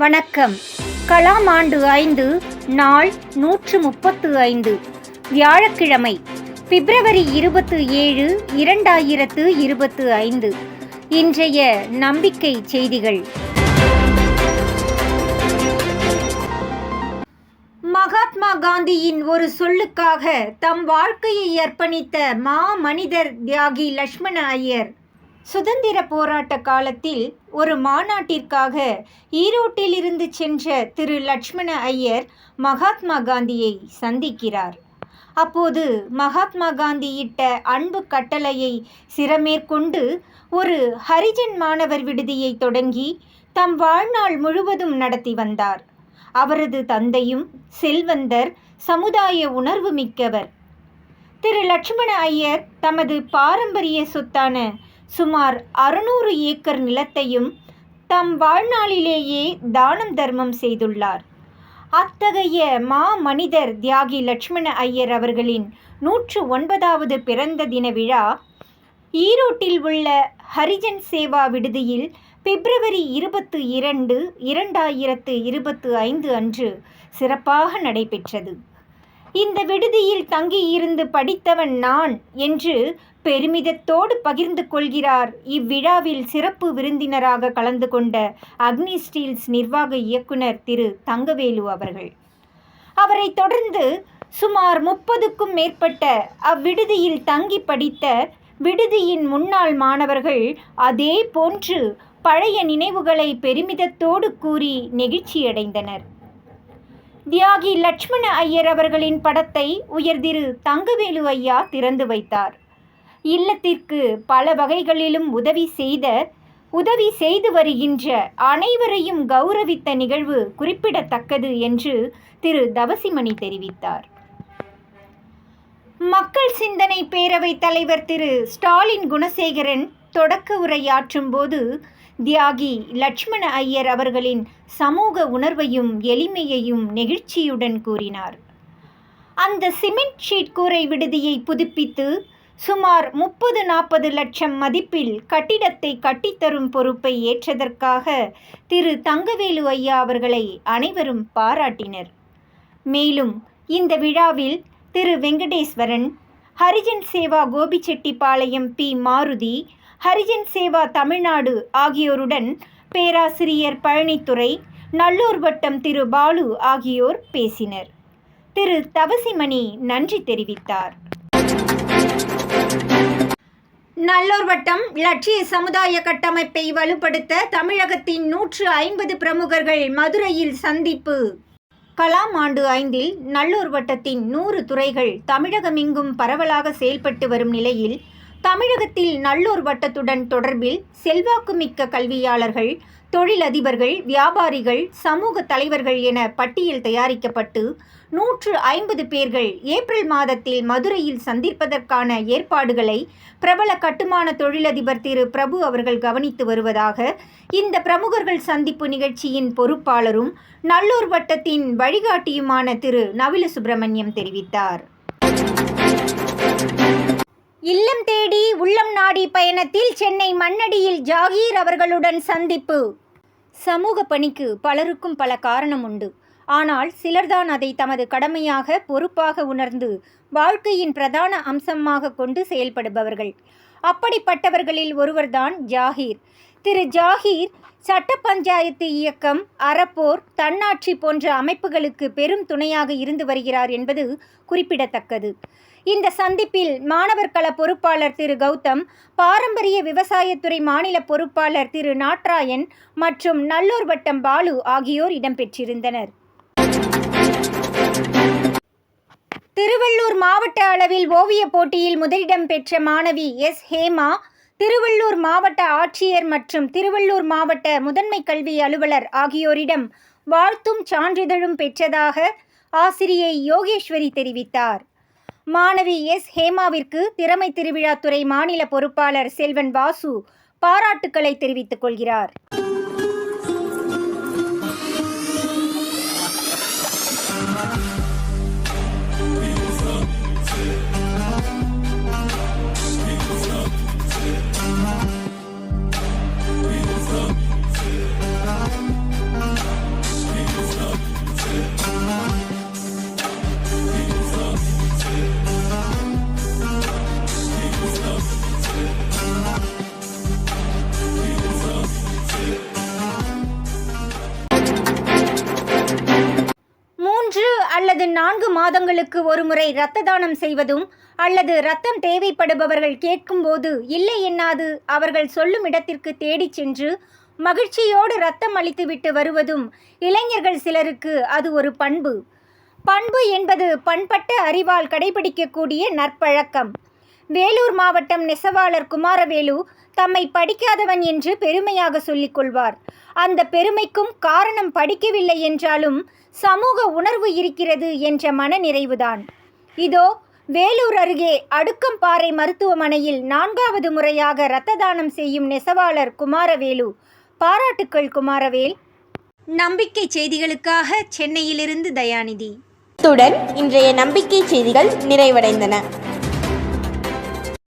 வணக்கம். கலாம் ஆண்டு ஐந்து நாள் நூற்று முப்பத்து ஐந்து வியாழக்கிழமை பிப்ரவரி இருபத்து ஏழு இரண்டாயிரத்து இருபத்து ஐந்து இன்றைய நம்பிக்கை செய்திகள். மகாத்மா காந்தியின் ஒரு சொல்லுக்காக தம் வாழ்க்கையை அர்ப்பணித்த மா மனிதர் தியாகி லட்சுமண ஐயர். சுதந்திர போராட்ட காலத்தில் ஒரு மாநாட்டிற்காக ஈரோட்டிலிருந்து சென்ற திரு லட்சுமண ஐயர் மகாத்மா காந்தியை சந்திக்கிறார். அப்போது மகாத்மா காந்தி இட்ட அன்பு கட்டளையை சிறமேற்கொண்டு ஒரு ஹரிஜன் மாணவர் விடுதியை தொடங்கி தம் வாழ்நாள் முழுவதும் நடத்தி வந்தார். அவரது தந்தையும் செல்வந்தர் சமுதாய உணர்வு மிக்கவர். திரு லட்சுமண ஐயர் தமது பாரம்பரிய சொத்தான சுமார் அறுநூறு ஏக்கர் நிலத்தையும் தம் வாழ்நாளிலேயே தானம் தர்மம் செய்துள்ளார். அத்தகைய மா மனிதர் தியாகி லட்சுமண ஐயர் அவர்களின் நூற்று ஒன்பதாவது பிறந்த தின விழா ஈரோட்டில் உள்ள ஹரிஜன் சேவா விடுதியில் பிப்ரவரி இருபத்து இரண்டு இரண்டாயிரத்து இருபத்து ஐந்து அன்று சிறப்பாக நடைபெற்றது. இந்த விடுதியில் தங்கியிருந்து படித்தவன் நான் என்று பெருமிதத்தோடு பகிர்ந்து கொள்கிறார். இவ்விழாவில் சிறப்பு விருந்தினராக கலந்து கொண்ட அக்னி ஸ்டீல்ஸ் நிர்வாக இயக்குனர் திரு தங்கவேலு அவர்கள். அவரை தொடர்ந்து சுமார் முப்பதுக்கும் மேற்பட்ட அவ்விடுதியில் தங்கி படித்த விடுதியின் முன்னாள் மாணவர்கள் அதே போன்று பழைய நினைவுகளை பெருமிதத்தோடு கூறி நெகிழ்ச்சியடைந்தனர். தியாகி லட்சுமண ஐயர் அவர்களின் படத்தை உயர்திரு தங்கவேலு ஐயா திறந்து வைத்தார். இல்லத்திற்கு பல வகைகளிலும் உதவி செய்த உதவி செய்து வருகின்ற அனைவரையும் கௌரவித்த நிகழ்வு குறிப்பிடத்தக்கது என்று திரு. தவசிமணி தெரிவித்தார். மக்கள் சிந்தனை பேரவை தலைவர் திரு. ஸ்டாலின் குணசேகரன் தொடக்க உரையாற்றும் போது தியாகி லட்சுமண ஐயர் அவர்களின் சமூக உணர்வையும் எளிமையையும் நெகிழ்ச்சியுடன் கூறினார். அந்த சிமெண்ட் ஷீட் கூரை விடுதியை புதுப்பித்து சுமார் முப்பது நாற்பது லட்சம் மதிப்பில் கட்டிடத்தை கட்டித்தரும் பொறுப்பை ஏற்றதற்காக திரு தங்கவேலு ஐயா அவர்களை அனைவரும் பாராட்டினர். மேலும் இந்த விழாவில் திரு வெங்கடேஸ்வரன் ஹரிஜன் சேவா கோபிச்செட்டிப்பாளையம் பி. மாருதி ஹரிஜன் சேவா தமிழ்நாடு ஆகியோருடன் பேராசிரியர் பழனித்துறை நல்லூர் வட்டம் திரு பாலு ஆகியோர் பேசினர். திரு தவசிமணி நன்றி தெரிவித்தார். நல்லூர் வட்டம் லட்சிய சமுதாய கட்டமைப்பை வலுப்படுத்த தமிழகத்தின் நூற்று ஐம்பது பிரமுகர்கள் மதுரையில் சந்திப்பு. கலாம் ஆண்டு ஐந்தில் நல்லூர் வட்டத்தின் நூறு துறைகள் தமிழகமெங்கும் பரவலாக செயல்பட்டு வரும் நிலையில் தமிழகத்தில் நல்லூர் வட்டத்துடன் தொடர்பில் செல்வாக்குமிக்க கல்வியாளர்கள் தொழிலதிபர்கள் வியாபாரிகள் சமூக தலைவர்கள் என பட்டியல் தயாரிக்கப்பட்டு நூற்று ஐம்பது பேர்கள் ஏப்ரல் மாதத்தில் மதுரையில் சந்திப்பதற்கான ஏற்பாடுகளை பிரபல கட்டுமான தொழிலதிபர் திரு பிரபு அவர்கள் கவனித்து வருவதாக இந்த பிரமுகர்கள் சந்திப்பு நிகழ்ச்சியின் பொறுப்பாளரும் நல்லூர் வட்டத்தின் வழிகாட்டியுமான திரு நவில சுப்பிரமணியம் தெரிவித்தார். இல்லம் தேடி உள்ளம் நாடி பயணத்தில் சென்னை மண்ணடியில் ஜாகீர் அவர்களுடன் சந்திப்பு. சமூக பணிக்கு பலருக்கும் பல காரணம் உண்டு. ஆனால் சிலர்தான் அதை தமது கடமையாக பொறுப்பாக உணர்ந்து வாழ்க்கையின் பிரதான அம்சமாக கொண்டு செயல்படுபவர்கள். அப்படிப்பட்டவர்களில் ஒருவர்தான் ஜாகீர். திரு ஜாகீர் சட்ட பஞ்சாயத்து இயக்கம் அறப்போர் தன்னாட்சி போன்ற அமைப்புகளுக்கு பெரும் துணையாக இருந்து வருகிறார் என்பது குறிப்பிடத்தக்கது. இந்த சந்திப்பில் மாணவர் கள பொறுப்பாளர் திரு கௌதம் பாரம்பரிய விவசாயத்துறை மாநில பொறுப்பாளர் திரு நாட்ராயன் மற்றும் நல்லூர் வட்டம் பாலு ஆகியோர் இடம்பெற்றிருந்தனர். திருவள்ளூர் மாவட்ட அளவில் ஓவியப் போட்டியில் முதலிடம் பெற்ற மாணவி எஸ். ஹேமா திருவள்ளூர் மாவட்ட ஆட்சியர் மற்றும் திருவள்ளூர் மாவட்ட முதன்மை கல்வி அலுவலர் ஆகியோரிடம் வாழ்த்தும் சான்றிதழும் பெற்றதாக ஆசிரியை யோகேஸ்வரி தெரிவித்தார். மாணவி எஸ். ஹேமாவிற்கு திறமை திருவிழாத்துறை மாநில பொறுப்பாளர் செல்வன் வாசு பாராட்டுக்களை தெரிவித்துக் கொள்கிறார். நான்கு மாதங்களுக்கு ஒருமுறை இரத்த தானம் செய்வதும் அல்லது இரத்தம் தேவைப்படுபவர்கள் கேட்கும்போது இல்லை என்னாது அவர்கள் சொல்லும் இடத்திற்கு தேடிச் சென்று மகிழ்ச்சியோடு இரத்தம் அளித்துவிட்டு வருவதும் இளைஞர்கள் சிலருக்கு அது ஒரு பண்பு. பண்பு என்பது பண்பட்ட அறிவால் கடைபிடிக்கக்கூடிய நற்பழக்கம். வேலூர் மாவட்டம் நெசவாளர் குமாரவேலு தம்மை படிக்காதவன் என்று பெருமையாக சொல்லிக் கொள்வார். அந்த பெருமைக்கும் காரணம் படிக்கவில்லை என்றாலும் சமூக உணர்வு இருக்கிறது என்ற மனநிறைவுதான். இதோ வேலூர் அருகே அடுக்கம்பாறை மருத்துவமனையில் நான்காவது முறையாக இரத்த தானம் செய்யும் நெசவாளர் குமாரவேலு. பாராட்டுக்கள் குமாரவேல். நம்பிக்கை செய்திகளுக்காக சென்னையிலிருந்து தயாநிதி. இத்துடன் இன்றைய நம்பிக்கை செய்திகள் நிறைவடைந்தன.